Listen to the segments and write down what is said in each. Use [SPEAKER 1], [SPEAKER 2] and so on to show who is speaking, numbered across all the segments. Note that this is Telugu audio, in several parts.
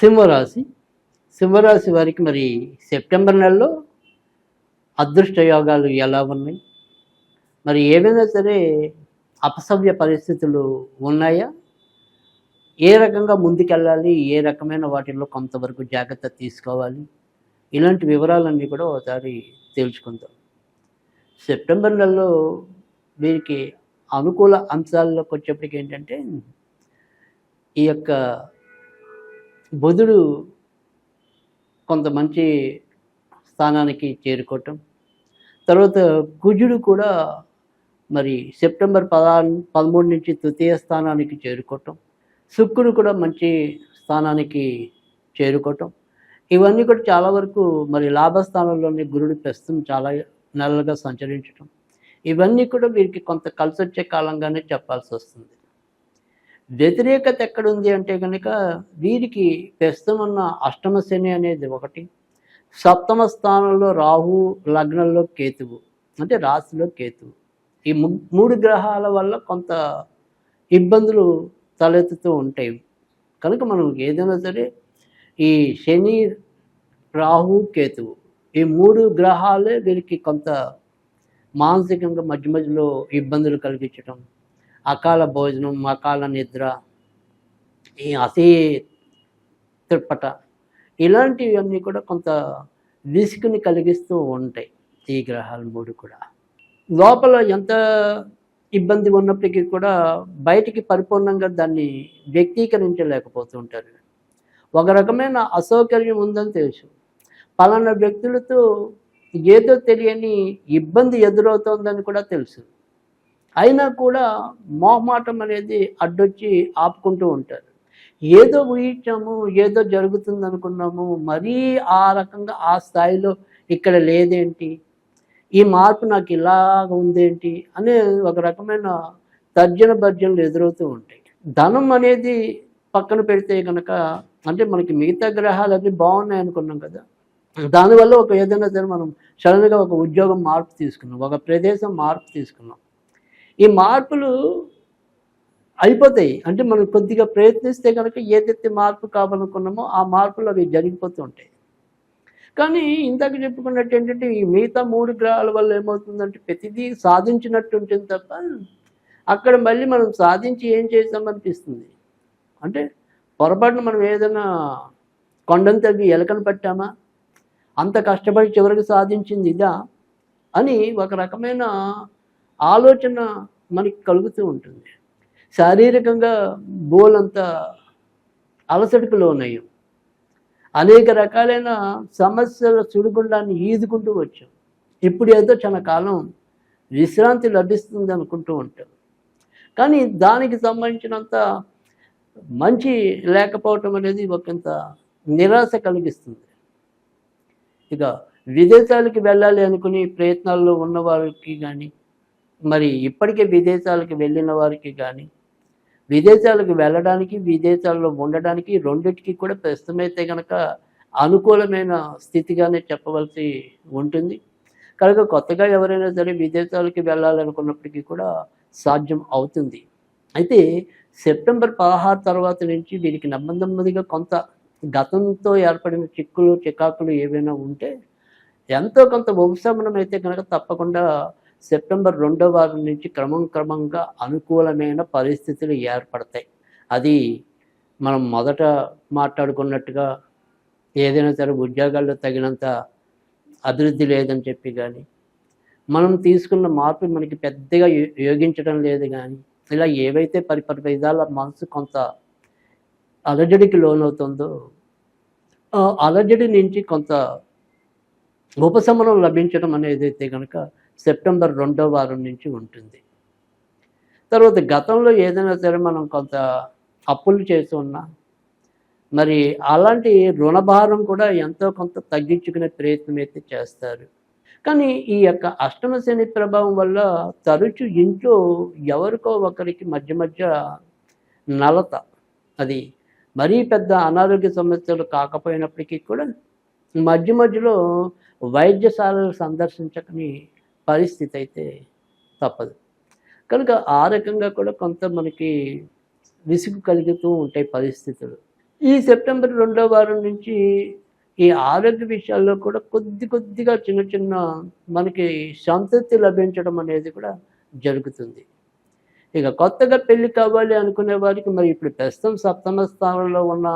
[SPEAKER 1] సింహరాశి. సింహరాశి వారికి మరి సెప్టెంబర్ నెలలో అదృష్ట యోగాలు ఎలా ఉన్నాయి? మరి ఏమైనా సరే అపసవ్య పరిస్థితులు ఉన్నాయా? ఏ రకంగా ముందుకెళ్ళాలి? ఏ రకమైన వాటిల్లో కొంతవరకు జాగ్రత్త తీసుకోవాలి? ఇలాంటి వివరాలన్నీ కూడా ఒకసారి తెలుసుకుందాం. సెప్టెంబర్ నెలలో వీరికి అనుకూల అంశాల్లోకి వచ్చేప్పటికి ఏంటంటే ఈ యొక్క బుధుడు కొంత మంచి స్థానానికి చేరుకోవటం. తర్వాత కుజుడు కూడా మరి సెప్టెంబర్ పదా పదమూడు నుంచి తృతీయ స్థానానికి చేరుకోవటం. శుక్రుడు కూడా మంచి స్థానానికి చేరుకోవటం. ఇవన్నీ కూడా చాలా వరకు మరి లాభస్థానంలోని గురుడు ప్రస్తుతం చాలా నెలలుగా సంచరించటం. ఇవన్నీ కూడా వీరికి కొంత కలిసి వచ్చే కాలంగానే చెప్పాల్సి వస్తుంది వ్యతిరేకత ఎక్కడుంది అంటే కనుక వీరికి ప్రస్తుతం ఉన్న అష్టమ శని అనేది ఒకటి. సప్తమ స్థానంలో రాహు లగ్నంలో కేతువు అంటే రాశిలో కేతువు. ఈ ము- మూడు గ్రహాల వల్ల కొంత ఇబ్బందులు తలెత్తుతూ ఉంటాయి. కనుక మనం ఏదైనా సరే ఈ శని రాహు కేతువు ఈ మూడు గ్రహాలే వీరికి కొంత మానసికంగా మధ్య మధ్యలో ఇబ్బందులు కలిగించటం అకాల భోజనం అకాల నిద్ర ఈ అతి తిప్పట. ఇలాంటివన్నీ కూడా కొంత విసుగుని కలిగిస్తూ ఉంటాయి ఈ గ్రహాలు మూడు కూడా. లోపల ఎంత ఇబ్బంది ఉన్నప్పటికీ కూడా బయటికి పరిపూర్ణంగా దాన్ని వ్యక్తీకరించలేకపోతుంటారు. ఒక రకమైన అసౌకర్యం ఉందని తెలుసు. పలానా వ్యక్తులతో ఏదో తెలియని ఇబ్బంది ఎదురవుతోందని కూడా తెలుసు. అయినా కూడా మోహమాటం అనేది అడ్డొచ్చి ఆపుకుంటూ ఉంటారు. ఏదో ఊహించాము ఏదో జరుగుతుంది అనుకున్నాము మరీ ఆ రకంగా ఆ స్థాయిలో ఇక్కడ లేదేంటి? ఈ మార్పు నాకు ఇలాగ ఉందేంటి? అనే ఒక రకమైన తర్జన భర్జనలు ఎదురవుతూ ఉంటాయి. ధనం అనేది పక్కన పెడితే కనుక అంటే మనకి మిగతా గ్రహాలన్నీ బాగున్నాయి అనుకున్నాం కదా. దానివల్ల ఒక ఏదైనా సరే మనం సడన్గా ఒక ఉద్యోగం మార్పు తీసుకున్నాం ఒక ప్రదేశం మార్పు తీసుకున్నాం. ఈ మార్పులు అయిపోతాయి. అంటే మనం కొద్దిగా ప్రయత్నిస్తే కనుక ఏదైతే మార్పు కావాలనుకున్నామో ఆ మార్పులు అవి జరిగిపోతూ ఉంటాయి. కానీ ఇందాక చెప్పుకున్నట్టు ఏంటంటే ఈ మిగతా మూడు గ్రహాల వల్ల ఏమవుతుందంటే ప్రతిదీ సాధించినట్టు ఉంటుంది తప్ప అక్కడ మళ్ళీ మనం సాధించి ఏం చేసామనిపిస్తుంది అంటే పొరపాటున మనం ఏదైనా కొండను తగ్గి ఎలకను పట్టామా? అంత కష్టపడి చివరికి సాధించింది ఇదా? అని ఒక రకమైన ఆలోచన మనకి కలుగుతూ ఉంటుంది. శారీరకంగా బోలంత అలసటకు లోనయ్యాం అనేక రకాలైన సమస్యల సుడిగుండాన్ని ఈదుకుంటూ వచ్చాం. ఇప్పుడు ఏదో చాలా కాలం విశ్రాంతి లభిస్తుంది అనుకుంటూ ఉంటాం. కానీ దానికి సంబంధించినంత మంచి లేకపోవటం అనేది ఒకంత నిరాశ కలిగిస్తుంది. ఇక విదేశాలకి వెళ్ళాలి అనుకుని ప్రయత్నాల్లో ఉన్న వారికి కానీ మరి ఇప్పటికే విదేశాలకు వెళ్ళిన వారికి కానీ విదేశాలకు వెళ్ళడానికి విదేశాల్లో ఉండడానికి రెండిటికి కూడా ప్రస్తుతమైతే కనుక అనుకూలమైన స్థితిగానే చెప్పవలసి ఉంటుంది. కనుక కొత్తగా ఎవరైనా సరే విదేశాలకి వెళ్ళాలనుకున్నప్పటికీ కూడా సాధ్యం అవుతుంది. అయితే సెప్టెంబర్ పదహారు తర్వాత నుంచి వీరికి నెమ్మదిగా కొంత గతంతో ఏర్పడిన చిక్కులు చికాకులు ఏవైనా ఉంటే ఎంతో కొంత ఉపశమనం అయితే కనుక తప్పకుండా సెప్టెంబర్ రెండో వారం నుంచి క్రమం క్రమంగా అనుకూలమైన పరిస్థితులు ఏర్పడతాయి. అది మనం మొదట మాట్లాడుకున్నట్టుగా ఏదైనా సరే ఉద్యోగాల్లో తగినంత అభివృద్ధి లేదని చెప్పి కానీ మనం తీసుకున్న మార్పు మనకి పెద్దగా యోగించడం లేదు కానీ ఇలా ఏవైతే పరిపరి విధాల మనసు కొంత అలజడికి లోనవుతుందో అలజడి నుంచి కొంత ఉపశమనం లభించడం అనేది అయితే కనుక సెప్టెంబర్ రెండో వారం నుంచి ఉంటుంది. తర్వాత గతంలో ఏదైనా సరే మనం కొంత అప్పులు చేసి ఉన్నా మరి అలాంటి రుణభారం కూడా ఎంతో కొంత తగ్గించుకునే ప్రయత్నం అయితే చేస్తారు. కానీ ఈ యొక్క అష్టమ శని ప్రభావం వల్ల తరచు ఇంట్లో ఎవరికో ఒకరికి మధ్య మధ్య నలత అది మరీ పెద్ద అనారోగ్య సమస్యలు కాకపోయినప్పటికీ కూడా మధ్య మధ్యలో వైద్యశాలలు సందర్శించకని పరిస్థితి అయితే తప్పదు. కనుక ఆ రకంగా కూడా కొంత మనకి విసుగు కలుగుతూ ఉంటాయి పరిస్థితులు. ఈ సెప్టెంబర్ రెండో వారం నుంచి ఈ ఆరోగ్య విషయాల్లో కూడా కొద్ది కొద్దిగా చిన్న చిన్న మనకి సంతృప్తి లభించడం అనేది కూడా జరుగుతుంది. ఇక కొత్తగా పెళ్ళి కావాలి అనుకునే వారికి మరి ఇప్పుడు ప్రస్తుతం సప్తమ స్థానంలో ఉన్న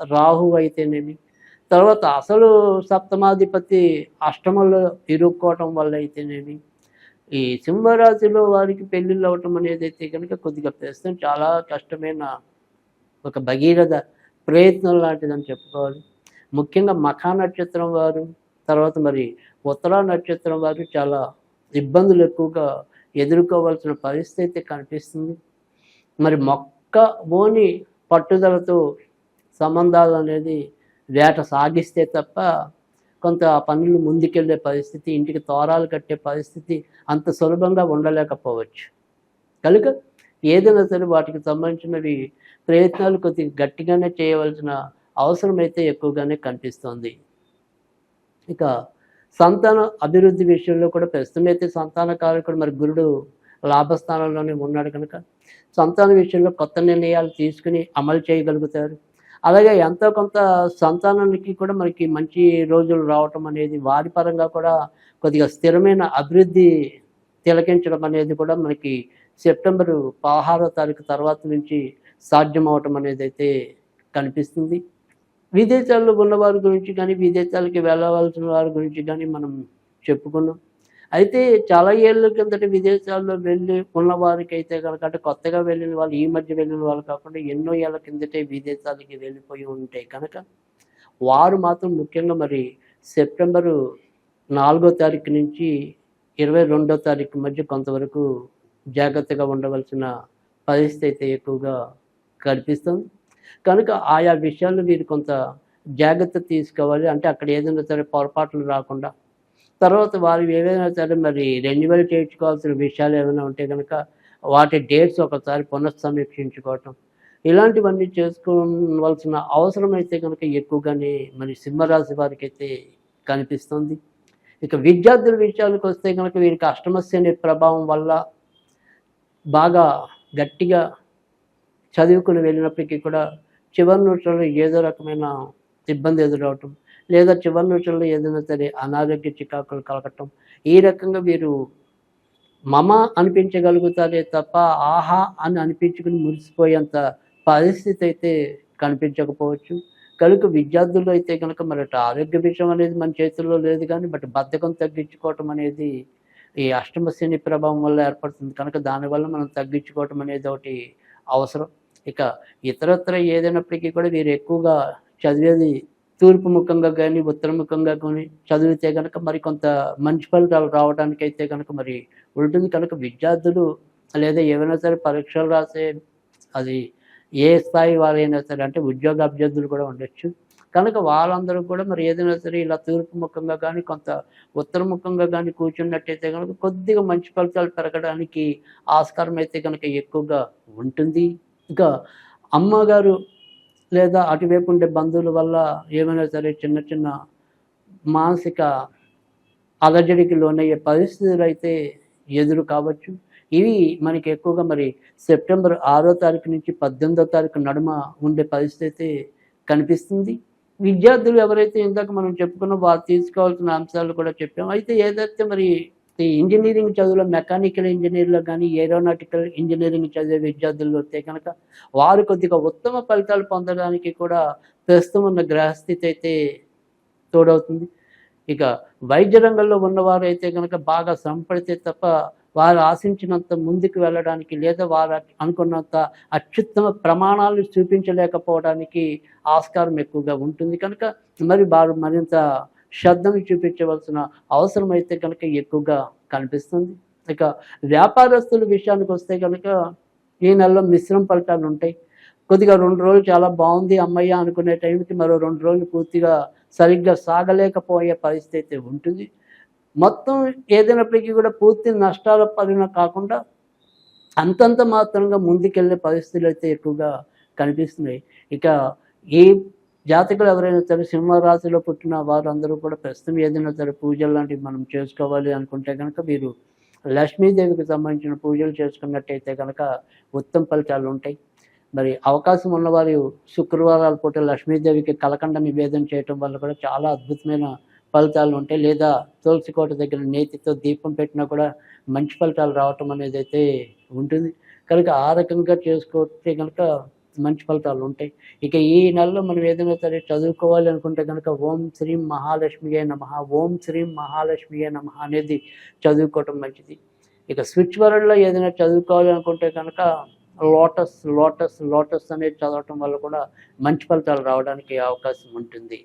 [SPEAKER 1] రాహు అయితేనేమి? తర్వాత అసలు సప్తమాధిపతి అష్టమంలో ఇరుక్కోవటం వల్ల అయితేనేమి? ఈ సింహరాశిలో వారికి పెళ్ళిళ్ళు అవటం అనేది అయితే కనుక కొద్దిగా ప్రస్తుతం చాలా కష్టమైన ఒక భగీరథ ప్రయత్నం లాంటిదని చెప్పుకోవాలి. ముఖ్యంగా మఖా నక్షత్రం వారు తర్వాత మరి ఉత్తరా నక్షత్రం వారు చాలా ఇబ్బందులు ఎక్కువగా ఎదుర్కోవాల్సిన పరిస్థితి కనిపిస్తుంది. మరి మొక్క బోని పట్టుదలతో సంబంధాలు అనేది వేట సాగిస్తే తప్ప కొంత పనులు ముందుకెళ్ళే పరిస్థితి ఇంటికి తోరాలు కట్టే పరిస్థితి అంత సులభంగా ఉండలేకపోవచ్చు. కనుక ఏదైనా సరే వాటికి సంబంధించినవి ప్రయత్నాలు కొద్దిగా గట్టిగానే చేయవలసిన అవసరం అయితే ఎక్కువగానే కనిపిస్తోంది. ఇక సంతాన అభివృద్ధి విషయంలో కూడా ప్రస్తుతం అయితే సంతాన కారకుడు మరి గురుడు లాభస్థానంలోనే ఉన్నాడు కనుక సంతాన విషయంలో కొత్త నిర్ణయాలు తీసుకుని అమలు చేయగలుగుతారు. అలాగే ఎంతో కొంత సంతానానికి కూడా మనకి మంచి రోజులు రావటం అనేది వారి పరంగా కూడా కొద్దిగా స్థిరమైన అభివృద్ధి తిలకించడం అనేది కూడా మనకి సెప్టెంబర్ పదహారో తారీఖు తర్వాత నుంచి సాధ్యం అవటం అనేది అయితే కనిపిస్తుంది. విదేశాల్లో ఉన్నవారి గురించి కానీ విదేశాలకి వెళ్ళవలసిన వారి గురించి కానీ మనం చెప్పుకున్నాం. అయితే చాలా ఏళ్ళ కిందట విదేశాల్లో వెళ్ళి ఉన్నవారికి అయితే కనుక అంటే కొత్తగా వెళ్ళిన వాళ్ళు ఈ మధ్య వెళ్ళిన వాళ్ళు కాకుండా ఎన్నో ఏళ్ళ కిందటే విదేశాలకి వెళ్ళిపోయి ఉంటే కనుక వారు మాత్రం ముఖ్యంగా మరి సెప్టెంబరు నాలుగో తారీఖు నుంచి ఇరవై రెండో తారీఖు మధ్య కొంతవరకు జాగ్రత్తగా ఉండవలసిన పరిస్థితి అయితే ఎక్కువగా కనిపిస్తుంది. కనుక ఆయా విషయాల్లో వీరు కొంత జాగ్రత్త తీసుకోవాలి. అంటే అక్కడ ఏదైనా సరే పొరపాట్లు రాకుండా తర్వాత వారు ఏవైనా సరే మరి రెన్యువల్ చేయించుకోవాల్సిన విషయాలు ఏమైనా ఉంటే కనుక వాటి డేట్స్ ఒకసారి పునఃసమీక్షించుకోవటం. ఇలాంటివన్నీ చేసుకోవాల్సిన అవసరం అయితే కనుక ఎక్కువగానే మరి సింహరాశి వారికి అయితే కనిపిస్తుంది. ఇక విద్యార్థుల విషయాలకు వస్తే కనుక వీరికి అనే ప్రభావం వల్ల బాగా గట్టిగా చదువుకుని వెళ్ళినప్పటికీ కూడా చివరి నిమిషంలో ఏదో రకమైన ఇబ్బంది ఎదురవటం లేదా చివరి నిమిషంలో ఏదైనా సరే అనారోగ్య చికాకులు కలగటం ఈ రకంగా వీరు మమ అనిపించగలుగుతారే తప్ప ఆహా అని అనిపించుకుని మురిసిపోయేంత పరిస్థితి అయితే కనిపించకపోవచ్చు. కనుక విద్యార్థులు అయితే కనుక మరి ఆరోగ్య విషయం అనేది మన చేతుల్లో లేదు కానీ బట్ బద్ధకం తగ్గించుకోవటం అనేది ఈ అష్టమ శని ప్రభావం వల్ల ఏర్పడుతుంది. కనుక దానివల్ల మనం తగ్గించుకోవటం అనేది ఒకటి అవసరం. ఇక ఇతరత్ర ఏదైనప్పటికీ కూడా వీరు ఎక్కువగా చదివేది తూర్పు ముఖంగా కానీ ఉత్తరముఖంగా కానీ చదివితే కనుక మరి కొంత మంచి ఫలితాలు రావడానికి అయితే కనుక మరి ఉంటుంది. కనుక విద్యార్థులు లేదా ఏమైనా సరే పరీక్షలు రాసే అది ఏ స్థాయి వారైనా సరే అంటే ఉద్యోగ అభ్యర్థులు కూడా ఉండొచ్చు. కనుక వాళ్ళందరూ కూడా మరి ఏదైనా సరే ఇలా తూర్పు ముఖంగా కానీ కొంత ఉత్తరముఖంగా కానీ కూర్చున్నట్టయితే కనుక కొద్దిగా మంచి ఫలితాలు పెరగడానికి ఆస్కారం అయితే కనుక ఎక్కువగా ఉంటుంది. ఇంకా అమ్మగారు లేదా అటువైపు ఉండే బంధువుల వల్ల ఏమైనా సరే చిన్న చిన్న మానసిక అలజడికి లోనయ్యే పరిస్థితులు అయితే ఎదురు కావచ్చు. ఇవి మనకి ఎక్కువగా మరి సెప్టెంబర్ ఆరో తారీఖు నుంచి పద్దెనిమిదో తారీఖు నడుమ ఉండే పరిస్థితి కనిపిస్తుంది. విద్యార్థులు ఎవరైతే ఇందాక మనం చెప్పుకున్నాం వారు తీసుకోవాల్సిన అంశాలు కూడా చెప్పాం. అయితే ఏదైతే మరి ఈ ఇంజనీరింగ్ చదువులో మెకానికల్ ఇంజనీర్లో కానీ ఏరోనాటికల్ ఇంజనీరింగ్ చదివే విద్యార్థులు వస్తే కనుక వారు కొద్దిగా ఉత్తమ ఫలితాలు పొందడానికి కూడా ప్రస్తుతం ఉన్న గ్రహస్థితి అయితే తోడవుతుంది. ఇక వైద్య రంగంలో ఉన్నవారు అయితే కనుక బాగా శ్రమపడితే తప్ప వారు ఆశించినంత ముందుకు వెళ్ళడానికి లేదా వారు అనుకున్నంత అత్యుత్తమ ప్రమాణాలు చూపించలేకపోవడానికి ఆస్కారం ఎక్కువగా ఉంటుంది. కనుక మరి వారు మరింత శ్రద్ధను చూపించవలసిన అవసరం అయితే కనుక ఎక్కువగా కనిపిస్తుంది. ఇక వ్యాపారస్తుల విషయానికి వస్తే కనుక ఈ నెలలో మిశ్రమ ఫలితాలు ఉంటాయి. కొద్దిగా రెండు రోజులు చాలా బాగుంది అమ్మయ్య అనుకునే టైంకి మరో రెండు రోజులు పూర్తిగా సరిగ్గా సాగలేకపోయే పరిస్థితి ఉంటుంది. మొత్తం ఏదైనప్పటికీ కూడా పూర్తి నష్టాల పరిణ కాకుండా అంతంత మాత్రంగా ముందుకెళ్ళే పరిస్థితులు అయితే ఎక్కువగా కనిపిస్తున్నాయి. ఇక ఈ జాతకులు ఎవరైనా సరే సింహరాశిలో పుట్టిన వారందరూ కూడా ప్రస్తుతం ఏదైనా సరే పూజలు లాంటివి మనం చేసుకోవాలి అనుకుంటే కనుక మీరు లక్ష్మీదేవికి సంబంధించిన పూజలు చేసుకున్నట్టయితే కనుక ఉత్తమ ఫలితాలు ఉంటాయి. మరి అవకాశం ఉన్నవారు శుక్రవారాల పూట లక్ష్మీదేవికి కలకండ నివేదన చేయటం వల్ల కూడా చాలా అద్భుతమైన ఫలితాలు ఉంటాయి. లేదా తులసి కోట దగ్గర నేతితో దీపం పెట్టినా కూడా మంచి ఫలితాలు రావటం అనేది అయితే ఉంటుంది. కనుక ఆ రకంగా చేసుకుంటే కనుక మంచి ఫలితాలు ఉంటాయి. ఇక ఈ నెలలో మనం ఏదైనా సరే చదువుకోవాలి అనుకుంటే కనుక ఓం శ్రీం మహాలక్ష్మియే నమ ఓం శ్రీం మహాలక్ష్మియే నమ అనేది చదువుకోవటం మంచిది. ఇక స్విచ్ వరల్డ్లో ఏదైనా చదువుకోవాలి అనుకుంటే కనుక లోటస్ లోటస్ లోటస్ అనేది చదవటం వల్ల కూడా మంచి ఫలితాలు రావడానికి అవకాశం ఉంటుంది.